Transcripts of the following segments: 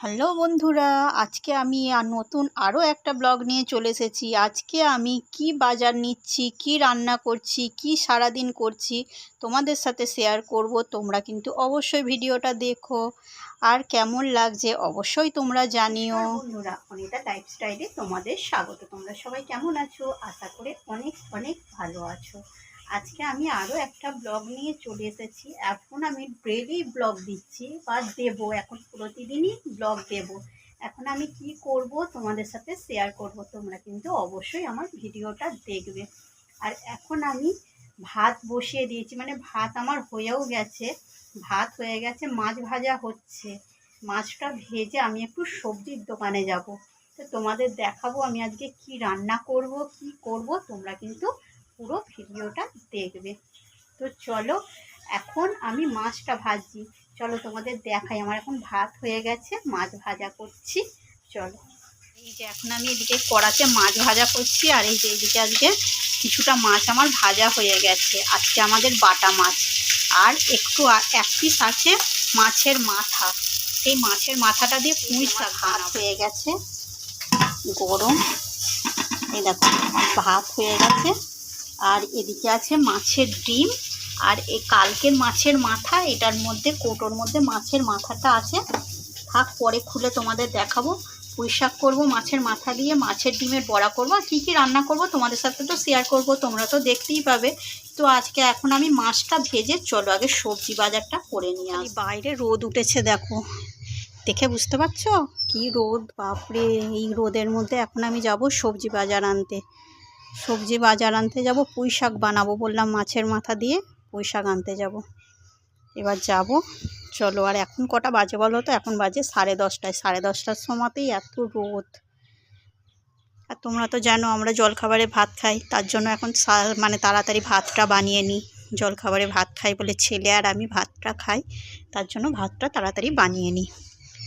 Hello বন্ধুরা, আজকে আমি আর নতুন আরও একটা ব্লগ নিয়ে চলে এসেছি। আজকে আমি কি বাজার নিচ্ছি, কি রান্না করছি, কি সারাদিন করছি তোমাদের সাথে শেয়ার করব। তোমরা কিন্তু অবশ্যই ভিডিওটা দেখো। আর কেমন লাগছে অবশ্যই তোমরা জানিও। বন্ধুরা, অনিতা লাইফস্টাইলে তোমাদের স্বাগত। তোমরা সবাই কেমন আছো? আশা করে অনেক অনেক ভালো আছো। আজকে আমি আরও একটা ব্লগ নিয়ে চলে এসেছি। এখন আমি ডেলি ব্লগ দিচ্ছি বা দেবো, এখন প্রতিদিনই ব্লগ দেব। এখন আমি কি করব তোমাদের সাথে শেয়ার করব, তোমরা কিন্তু অবশ্যই আমার ভিডিওটা দেখবে। আর এখন আমি ভাত বসিয়ে দিয়েছি মানে ভাত আমার হয়েও গেছে, ভাত হয়ে গেছে, মাছ ভাজা হচ্ছে। মাছটা ভেজে আমি একটু সবজির দোকানে যাব। তো তোমাদের দেখাবো আমি আজকে কি রান্না করব, কি করব, তোমরা কিন্তু পুরো ভিডিওটা দেখবে। তো চলো এখন আমি মাছটা ভাজছি। চলো তোমাদের দেখাই আমার এখন ভাত হয়ে গেছে মাছ ভাজা করছি। চলো। এই যে এখন আমি এদিকে কড়াতে মাছ ভাজা করছি আর এই যে এদিকে আজকে কিছুটা মাছ আমার ভাজা হয়ে গেছে। আজকে আমাদের বাটা মাছ। আর একটু এক পিস আছে মাছের মাথা। সেই মাছের মাথাটা দিয়ে পুঁই শাক ভাত হয়ে গেছে গরম। এই দেখো ভাত হয়ে গেছে। আর এদিকে আছে মাছের ডিম। আর এই কালকের মাছের মাথা, এটার মধ্যে, কোটোর মধ্যে মাছের মাথাটা আছে। থাক, পরে খুলে তোমাদের দেখাবো। পুঁই শাক করব, মাছের মাথা দিয়ে মাছের ডিমের বড়া করব। আর কী কী রান্না করব তোমাদের সাথে তো শেয়ার করব, তোমরা তো দেখতেই পাবে। তো আজকে এখন আমি মাছটা ভেজে, চলো আগে সবজি বাজারটা করে নিয়ে আসি। বাইরে রোদ উঠেছে, দেখো। দেখে বুঝতে পারছ? কি রোদ, বাপরে! এই রোদের মধ্যে এখন আমি যাব সবজি বাজার আনতে। সবজি বাজার আনতে যাব, পুঁই শাক বানাবো বললাম মাছের মাথা দিয়ে, পুঁই শাক আনতে যাব। এবার যাব। চলো, আর এখন কটা বাজে বলো তো? এখন বাজে সাড়ে দশটায়। সাড়ে দশটার সময়তেই এত রোদ। আর তোমরা তো জানো, আমরা জলখাবারে ভাত খাই। তার জন্য এখন মানে তাড়াতাড়ি ভাতটা বানিয়ে নিই। জলখাবারে ভাত খাই বলে ছেলে আর আমি ভাতটা খাই। তার জন্য ভাতটা তাড়াতাড়ি বানিয়ে নিই।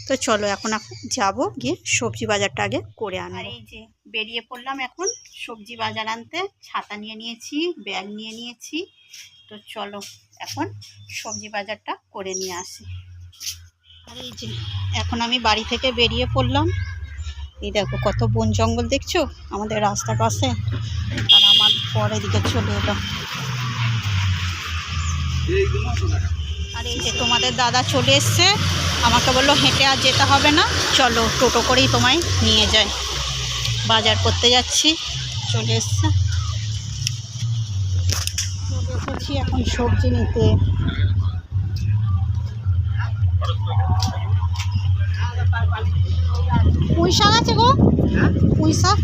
তো চলো এখন যাব, গিয়ে সবজি বাজারটা আগে করে আনব। আর এই যে বেরিয়ে পড়লাম এখন, সবজি বাজার আনতে, ছাতা নিয়ে নিয়েছি, ব্যাগ নিয়ে নিয়েছি। তো চলো এখন সবজি বাজারটা করে নিয়ে আসি। আর এই যে এখন আমি বাড়ি থেকে বেরিয়ে পড়লাম। এই দেখো কত বন জঙ্গল দেখছ? আমাদের রাস্তার পাশে। আর আমার পর দিকে চলে এলো। আর এই যে তোমাদের দাদা চলে এসছে। আমাকে বলল হেঁটে আর যেতে হবে না। চলো টোটো করেই তোমায় নিয়ে যায় বাজার করতে যাচ্ছি। চলে এসছে। এসেছি এখন সবজি নিতে। পুঁই শাক আছে গো। পুঁই শাক।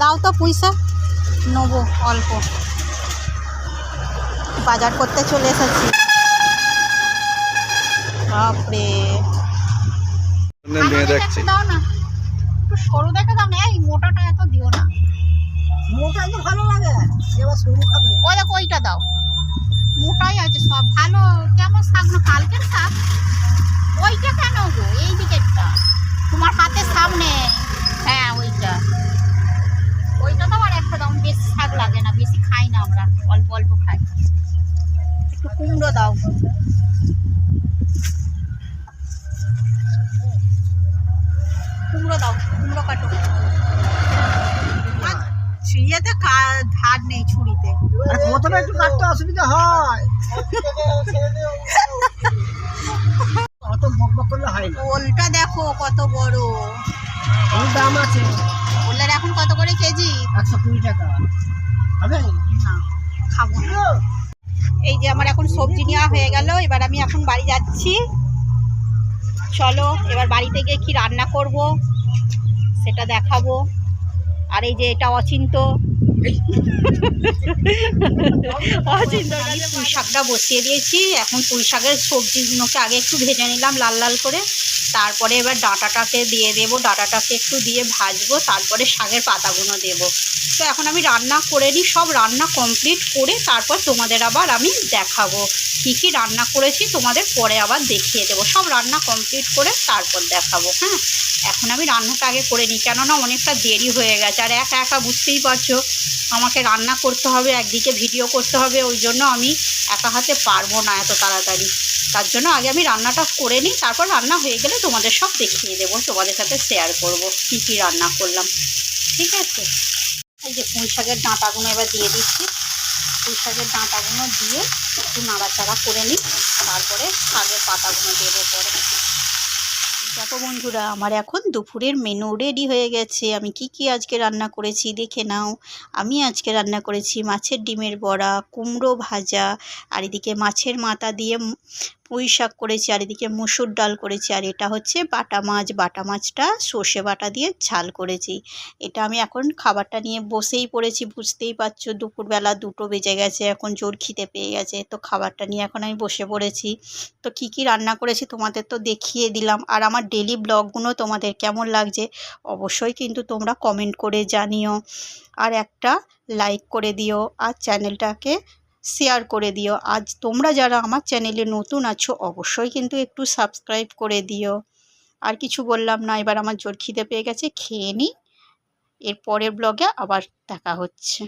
দাও তো পুঁই শাক। নেব অল্প। বাজার করতে চলে এসেছি। বাপরে। মেয়ে দেখছি। দাও না। একটু সরু দেখে দাও না এই মোটাটা এত দিও না। মোটা তো ভালো লাগে এবার সরু খাবে। ওই দেখো ওইটা দাও। মোটাই আছে সব ভালো কেমন শাক না কালকের শাক? ওইটা কেন গো? এই দিকেরটা। তোমার হাতের সামনে। হ্যাঁ ওইটা। ওইটা দাও আর একটা দাও বেশি শাক লাগে না বেশি খাই না আমরা অল্প অল্প খাই। একটু কুমড়ো দাও। কুমড়ো দাও কুমড়ো কাটো। আর ধার নেই ছুরিতে। প্রথমে একটু কাটতে অসুবিধা হয়। অত করলে হয় না। ওলটা দেখো কত বড়। ওর দাম আছে। ওলের এখন কত করে কেজি? একশো কুড়ি টাকা। হবে না খাব না। এই যে আমার এখন সবজি নেওয়া হয়ে গেল, এবার আমি এখন বাড়ি যাচ্ছি। চলো, এবার বাড়িতে গিয়ে কি রান্না করব, সেটা দেখাবো। আর এই যে এটা অচিন্ত আমি পুঁই শাকটা বসিয়ে দিয়েছি। এখন পুঁই শাকের সবজিগুলোকে আগে একটু ভেজে নিলাম লাল লাল করে। তারপরে এবার ডাঁটাটাকে দিয়ে দেবো। ডাঁটাটাকে একটু দিয়ে ভাজবো। তারপরে শাকের পাতাগুলো দেবো। তো এখন আমি রান্না করে নিই। সব রান্না কমপ্লিট করে তারপর তোমাদের আবার আমি দেখাবো। কী কী রান্না করেছি তোমাদের পরে আবার দেখিয়ে দেবো। সব রান্না কমপ্লিট করে তারপর দেখাবো হ্যাঁ? এখন আমি রান্নাটা আগে করে নিই, কেননা অনেকটা দেরি হয়ে গেছে। আর একা একা বুঝতেই পারছ, আমাকে রান্না করতে হবে, একদিকে ভিডিও করতে হবে, ওই জন্য আমি একা হাতে পারব না এত তাড়াতাড়ি। তার জন্য আগে আমি রান্নাটা করে নিই, তারপর রান্না হয়ে গেলে তোমাদের সব দেখিয়ে দেবো, তোমাদের সাথে শেয়ার করব কী কী রান্না করলাম। ঠিক আছে? এই যে পুঁই শাকের ডাঁটাগুলো এবার দিয়ে দিচ্ছি। পুঁই শাকের ডাঁটাগুলো দিয়ে একটু নাড়াচাড়া করে নিই, তারপরে শাকের পাতাগুলো দেবো পরে। দেখো বন্ধুরা, আমার এখন দুপুরের মেনু রেডি হয়ে গেছে। আমি কি কি আজকে রান্না করেছি দেখে নাও। আমি আজকে রান্না করেছি মাছের ডিমের বড়া, কুমড়ো ভাজা, আর এদিকে মাছের মাথা দিয়ে পুঁই শাক করেছি আর এদিকে মুসুর ডাল করেছি আর এটা হচ্ছে বাটা মাছ। বাটা মাছটা সর্ষে বাটা দিয়ে ঝাল করেছি। এটা আমি এখন খাবারটা নিয়ে বসেই পড়েছি, বুঝতেই পারছ। দুপুরবেলা দুটো বেজে গেছে, এখন জোর খিদে পেয়ে গেছে। তো খাবারটা নিয়ে এখন আমি বসে পড়েছি। তো কি কি রান্না করেছি তোমাদের তো দেখিয়ে দিলাম। আর আমার ডেলি ব্লগগুলো তোমাদের কেমন লাগছে অবশ্যই কিন্তু তোমরা কমেন্ট করে জানিও। আর একটা লাইক করে দিও। আর চ্যানেলটাকে শেয়ার করে দিও। আজ তোমরা যারা আমার চ্যানেলে নতুন আছো, অবশ্যই কিন্তু একটু সাবস্ক্রাইব করে দিও। আর কিছু বললাম না, এবার আমার জোর খিদে পেয়ে গেছে, খেয়ে নিই। এর পরের ব্লগে আবার দেখা হচ্ছে।